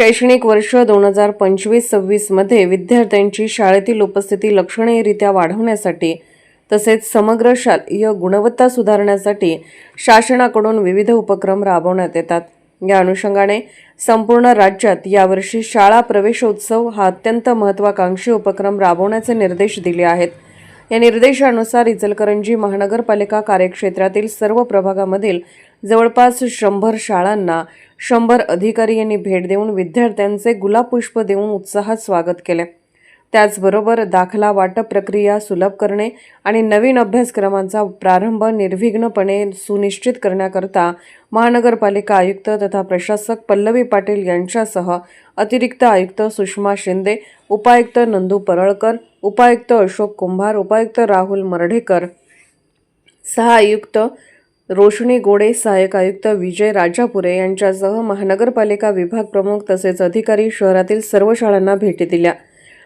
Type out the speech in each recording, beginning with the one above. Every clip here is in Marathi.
शैक्षणिक वर्ष दोन हजार पंचवीस सव्वीसमध्ये विद्यार्थ्यांची शाळेतील उपस्थिती लक्षणीयरित्या वाढवण्यासाठी तसेच समग्र शालेय गुणवत्ता सुधारण्यासाठी शासनाकडून विविध उपक्रम राबवण्यात येतात. या अनुषंगाने संपूर्ण राज्यात यावर्षी शाळा प्रवेशोत्सव हा अत्यंत महत्त्वाकांक्षी उपक्रम राबवण्याचे निर्देश दिले आहेत. या निर्देशानुसार इचलकरंजी महानगरपालिका कार्यक्षेत्रातील सर्व प्रभागामधील जवळपास शंभर शाळांना शंभर अधिकारी यांनी भेट देऊन विद्यार्थ्यांचे गुलाबपुष्प देऊन उत्साहात स्वागत केले. त्याचबरोबर दाखला वाटप प्रक्रिया सुलभ करणे आणि नवीन अभ्यासक्रमांचा प्रारंभ निर्विघ्नपणे सुनिश्चित करण्याकरता महानगरपालिका आयुक्त तथा प्रशासक पल्लवी पाटील यांच्यासह अतिरिक्त आयुक्त सुषमा शिंदे उपायुक्त नंदू परळकर उपायुक्त अशोक कुंभार उपायुक्त राहुल मर्ढेकर सहा आयुक्त रोशनी गोडे सहाय्यक आयुक्त विजय राजापुरे यांच्यासह महानगरपालिका विभाग प्रमुख तसेच अधिकारी शहरातील सर्व शाळांना भेटी दिल्या.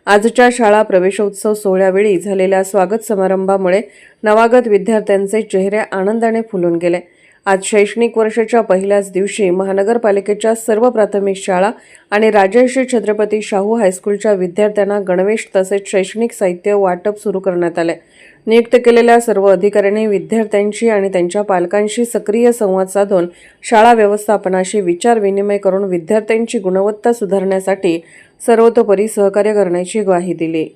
आजच्या शाळा प्रवेशोत्सव सोहळ्यावेळी झालेल्या स्वागत समारंभामुळे नवागत विद्यार्थ्यांचे चेहरे आनंदाने फुलून गेले. आज शैक्षणिक वर्षाच्या पहिल्याच दिवशी महानगरपालिकेच्या सर्व प्राथमिक शाळा आणि राजर्षी छत्रपती शाहू हायस्कूलच्या विद्यार्थ्यांना गणवेश तसेच शैक्षणिक साहित्य वाटप सुरू करण्यात आले. नियुक्त केलेल्या सर्व अधिकाऱ्यांनी विद्यार्थ्यांशी आणि त्यांच्या पालकांशी सक्रिय संवाद साधून शाळा व्यवस्थापनाशी विचार विनिमय करून विद्यार्थ्यांची गुणवत्ता सुधारण्यासाठी सर्वतोपरी सहकार्य करण्याची ग्वाही दिली.